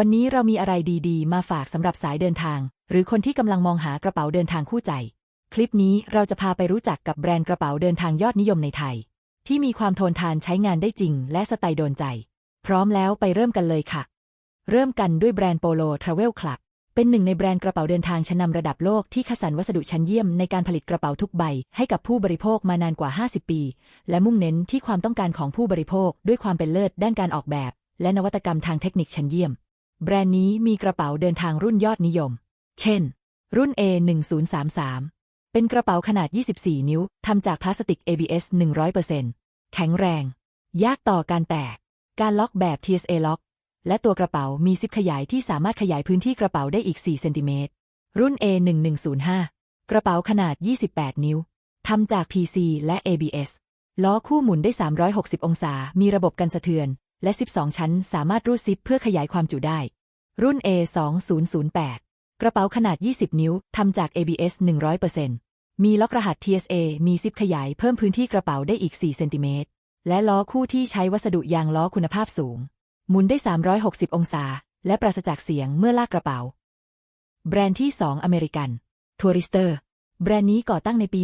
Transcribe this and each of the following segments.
วันนี้เรามีอะไรดีๆ มาฝากสำหรับสายเดินทาง หรือคนที่กำลังมองหากระเป๋าเดินทางคู่ใจ คลิปนี้เราจะพาไปรู้จักกับแบรนด์กระเป๋าเดินทางยอดนิยมในไทย ที่มีความทนทานใช้งานได้จริง และสไตล์โดนใจ พร้อมแล้วไปเริ่มกันเลยค่ะ เริ่มกันด้วยแบรนด์โปโลทราเวลคลับเป็นหนึ่งในแบรนด์กระเป๋าเดินทางชั้นนำระดับโลกที่คัดสรรวัสดุชั้นเยี่ยมในการผลิตกระเป๋าทุกใบ ให้กับผู้บริโภคมานานกว่า 50 ปี และมุ่งเน้นที่ความต้องการของผู้บริโภค ด้วยความเป็นเลิศด้านการออกแบบ และนวัตกรรมทางเทคนิคชั้นเยี่ยม แบรนด์นี้มีกระเป๋าเดินทางรุ่นยอดนิยม เช่น รุ่น A1033 เป็นกระเป๋าขนาด 24 นิ้ว ทำจากพลาสติก ABS 100%แข็งแรง ยากต่อการแตก การล็อกแบบ TSA ล็อก และตัวกระเป๋ามีซิปขยายที่สามารถขยายพื้นที่กระเป๋าได้อีก 4 เซนติเมตร รุ่น A1105 กระเป๋าขนาด 28 นิ้ว ทำจาก PC และ ABS ล้อคู่หมุนได้ 360 องศา มีระบบกันสะเทือน และ 12 ชั้นสามารถรูดซิปเพื่อขยายความจุได้ รุ่น A2008 กระเป๋าขนาด 20 นิ้ว ทำจาก ABS 100%มีล็อกรหัส TSA มีซิปขยายเพิ่มพื้นที่กระเป๋าได้อีก 4 เซนติเมตร และล้อคู่ที่ใช้วัสดุยางล้อคุณภาพสูง หมุนได้ 360 องศา และปราศจากเสียงเมื่อลากกระเป๋า แบรนด์ที่ 2 อเมริกันทัวริสเตอร์ แบรนด์นี้ก่อตั้งในปี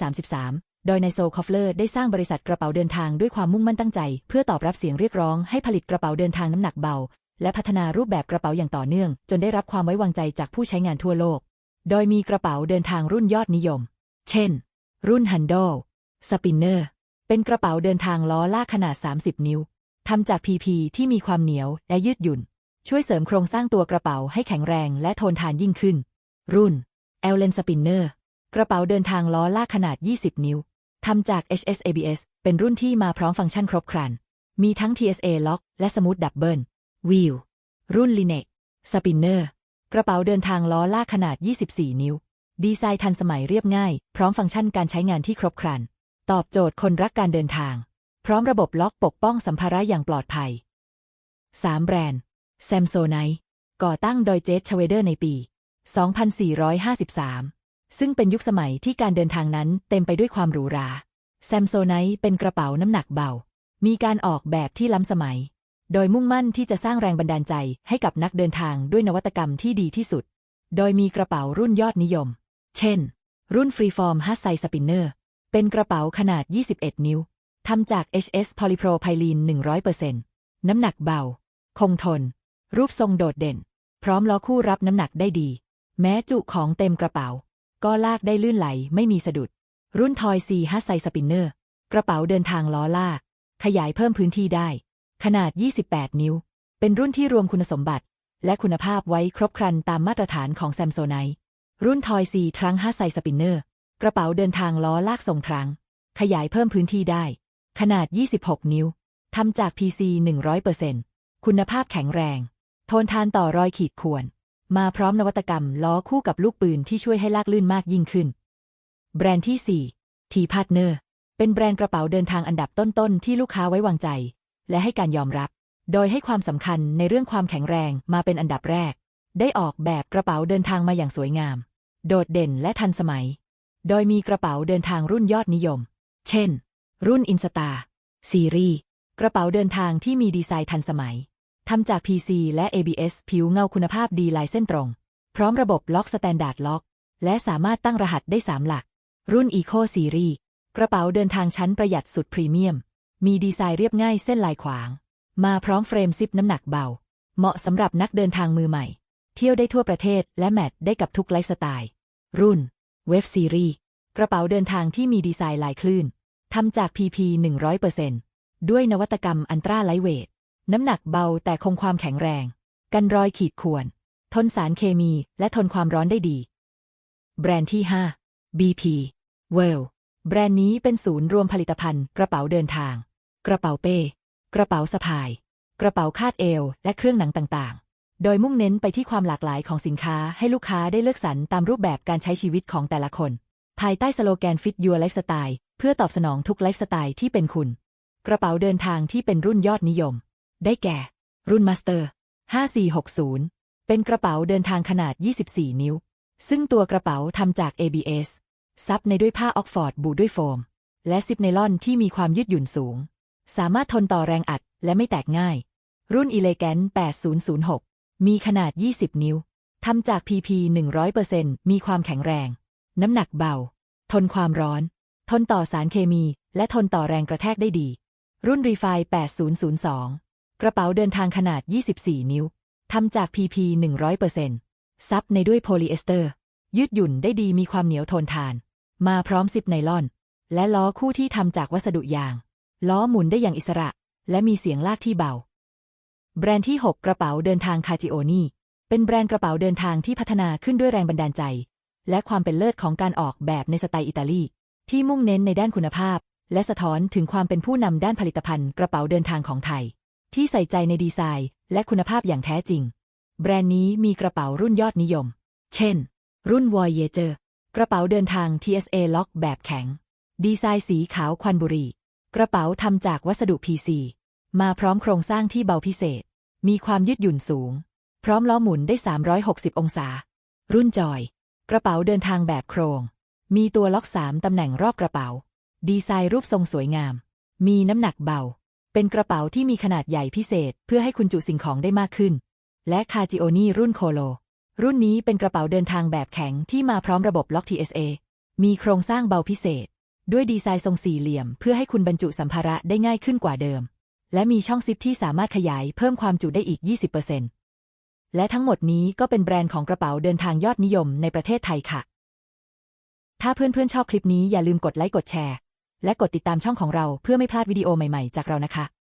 1933 โดยนายโซคอฟเลอร์ได้สร้างบริษัทกระเป๋าเดินทางด้วยความมุ่งมั่นตั้งใจ เพื่อตอบรับเสียงเรียกร้องให้ผลิตกระเป๋าเดินทางน้ำหนักเบา และพัฒนารูปแบบกระเป๋าอย่างต่อเนื่อง จนได้รับความไว้วางใจจากผู้ใช้งานทั่วโลก โดยมีกระเป๋าเดินทางรุ่นยอดนิยม เช่น รุ่นฮันโดสปินเนอร์เป็นกระเป๋าเดินทางล้อลากขนาด 30 นิ้วทำจาก PP ที่มีความเหนียวและยืดหยุ่น ช่วยเสริมโครงสร้างตัวกระเป๋าให้แข็งแรงและทนทานยิ่งขึ้น รุ่น e l l e n Spinner กระเป๋าเดินทางล้อลากขนาด 20 นิ้ว ทำจาก HSABS เป็นรุ่นที่มาพร้อมฟังก์ชันครบครัน มีทั้ง TSA Lock และ Smooth Double Wheel รุ่น Linex Spinner กระเป๋าเดินทางล้อลากขนาด 24 นิ้ว ดีไซน์ทันสมัยเรียบง่าย พร้อมฟังก์ชันการใช้งานที่ครบครัน ตอบโจทย์คนรักการเดินทาง พร้อมระบบล็อกปกป้องสัมภาระอย่างปลอดภัย 3 แบรนด์แซมโซไนก่อตั้งโดยเจสชเวเดอร์ในปี 2453 ซึ่งเป็นยุคสมัยที่การเดินทางนั้นเต็มไปด้วยความหรูหราแซมโซไนเป็นกระเป๋าน้ำหนักเบา มีการออกแบบที่ล้ำสมัย โดยมุ่งมั่นที่จะสร้างแรงบันดาลใจให้กับนักเดินทางด้วยนวัตกรรมที่ดีที่สุด โดยมีกระเป๋ารุ่นยอดนิยม เช่น รุ่นฟรีฟอร์มฮัสไซสปินเนอร์เป็นกระเป๋าขนาด 21 นิ้ว ทำจาก HS Polypropylene 100%น้ำหนักเบา คงทน รูปทรงโดดเด่น พร้อมล้อคู่รับน้ำหนักได้ดี แม้จุของเต็มกระเป๋า ก็ลากได้ลื่นไหลไม่มีสะดุด รุ่นทอยซีฮัสไซสปินเนอร์ กระเป๋าเดินทางล้อลาก ขยายเพิ่มพื้นที่ได้ ขนาด 28 นิ้ว เป็นรุ่นที่รวมคุณสมบัติ และคุณภาพไว้ครบครันตามมาตรฐานของแซมโซไนรุ่นทอยซีทรังฮัสไซสปินเนอร์ กระเป๋าเดินทางล้อลากทรงทรัง ขยายเพิ่มพื้นที่ได้ ขนาด 26 นิ้วทำจาก PC 100%คุณภาพแข็งแรง ทนทานต่อรอยขีดข่วน มาพร้อมนวัตกรรมล้อคู่กับลูกปืนที่ช่วยให้ลากลื่นมากยิ่งขึ้น แบรนด์ที่4ทีพาร์ทเนอร์เป็นแบรนด์กระเป๋าเดินทางอันดับต้นๆ ที่ลูกค้าไว้วางใจ และให้การยอมรับ โดยให้ความสำคัญในเรื่องความแข็งแรงมาเป็นอันดับแรก ได้ออกแบบกระเป๋าเดินทางมาอย่างสวยงาม โดดเด่นและทันสมัย โดยมีกระเป๋าเดินทางรุ่นยอดนิยม เช่น รุ่นอินสตาซีรีส์กระเป๋าเดินทางที่มีดีไซน์ทันสมัย ทำจาก PC และ ABS ผิวเงาคุณภาพดีลายเส้นตรง พร้อมระบบล็อกสแตนดาร์ดล็อก และสามารถตั้งรหัสได้ 3 หลัก รุ่น Eco Series กระเป๋าเดินทางชั้นประหยัดสุดพรีเมียม มีดีไซน์เรียบง่ายเส้นลายขวาง มาพร้อมเฟรมซิปน้ำหนักเบา เหมาะสำหรับนักเดินทางมือใหม่ เที่ยวได้ทั่วประเทศและแมทได้กับทุกไลฟ์สไตล์ รุ่น Wave Series กระเป๋าเดินทางที่มีดีไซน์ลายคลื่นทำจาก PP 100%ด้วยนวัตกรรมอันตราไลท์เวท น้ำหนักเบาแต่คงความแข็งแรง กันรอยขีดข่วน ทนสารเคมีและทนความร้อนได้ดี แบรนด์ที่ 5 BP Well แบรนด์นี้เป็นศูนย์รวมผลิตภัณฑ์กระเป๋าเดินทาง กระเป๋าเป้ กระเป๋าสะพาย กระเป๋าคาดเอว และเครื่องหนังต่างๆ โดยมุ่งเน้นไปที่ความหลากหลายของสินค้าให้ลูกค้าได้เลือกสรรตามรูปแบบการใช้ชีวิตของแต่ละคน ภายใต้สโลแกน Fit Your Lifestyle เพื่อตอบสนองทุกไลฟ์สไตล์ที่เป็นคุณ กระเป๋าเดินทางที่เป็นรุ่นยอดนิยม ได้แก่ รุ่นมาสเตอร์ 5460 เป็นกระเป๋าเดินทางขนาด 24 นิ้ว ซึ่งตัวกระเป๋าทำจาก ABS ซับในด้วยผ้าออกฟอร์ดบูด้วยโฟม และซิปไนลอนที่มีความยืดหยุ่นสูง สามารถทนต่อแรงอัดและไม่แตกง่าย รุ่น Elegant 8006 มีขนาด 20 นิ้วทำจาก PP 100%มีความแข็งแรง น้ำหนักเบา ทนความร้อน ทนต่อสารเคมี และทนต่อแรงกระแทกได้ดี รุ่นรีไฟ8002 กระเป๋าเดินทางขนาด 24 นิ้ว ทำจาก PP 100%ซับในด้วยโพลีเอสเตอร์ ยืดหยุ่นได้ดีมีความเหนียวทนทาน มาพร้อมซิปไนลอน และล้อคู่ที่ทำจากวัสดุยาง ล้อหมุนได้อย่างอิสระ และมีเสียงลากที่เบา แบรนด์ที่ 6 กระเป๋าเดินทางคาจิโอนีเป็นแบรนด์กระเป๋าเดินทางที่พัฒนาขึ้นด้วยแรงบันดาลใจ และความเป็นเลิศของการออกแบบในสไตล์อิตาลี ที่มุ่งเน้นในด้านคุณภาพ และสะท้อนถึงความเป็นผู้นำด้านผลิตภัณฑ์กระเป๋าเดินทางของไทย ที่ใส่ใจในดีไซน์ และคุณภาพอย่างแท้จริง แบรนด์นี้มีกระเป๋ารุ่นยอดนิยม เช่น รุ่น Voyager กระเป๋าเดินทาง TSA ล็อกแบบแข็ง ดีไซน์สีขาวควันบุรี กระเป๋าทำจากวัสดุ PC มาพร้อมโครงสร้างที่เบาพิเศษ มีความยืดหยุ่นสูง พร้อมล้อหมุนได้ 360 องศา รุ่นจอย กระเป๋าเดินทางแบบโครง มีตัวล็อก 3 ตำแหน่งรอบกระเป๋า ดีไซน์รูปทรงสวยงาม มีน้ำหนักเบา เป็นกระเป๋าที่มีขนาดใหญ่พิเศษ เพื่อให้คุณจุสิ่งของได้มากขึ้น และคาจิโอนีรุ่นโคโล รุ่นนี้เป็นกระเป๋าเดินทางแบบแข็งที่มาพร้อมระบบล็อก TSA มีโครงสร้างเบาพิเศษ ด้วยดีไซน์ทรงสี่เหลี่ยม เพื่อให้คุณบรรจุสัมภาระได้ง่ายขึ้นกว่าเดิม และมีช่องซิปที่สามารถขยายเพิ่มความจุได้อีก 20%และทั้งหมดนี้ก็เป็นแบรนด์ของกระเป๋าเดินทางยอดนิยมในประเทศไทยค่ะ ถ้าเพื่อนๆชอบคลิปนี้อย่าลืมกดไลค์กดแชร์ และกดติดตามช่องของเราเพื่อไม่พลาดวิดีโอใหม่ๆ จากเรานะคะ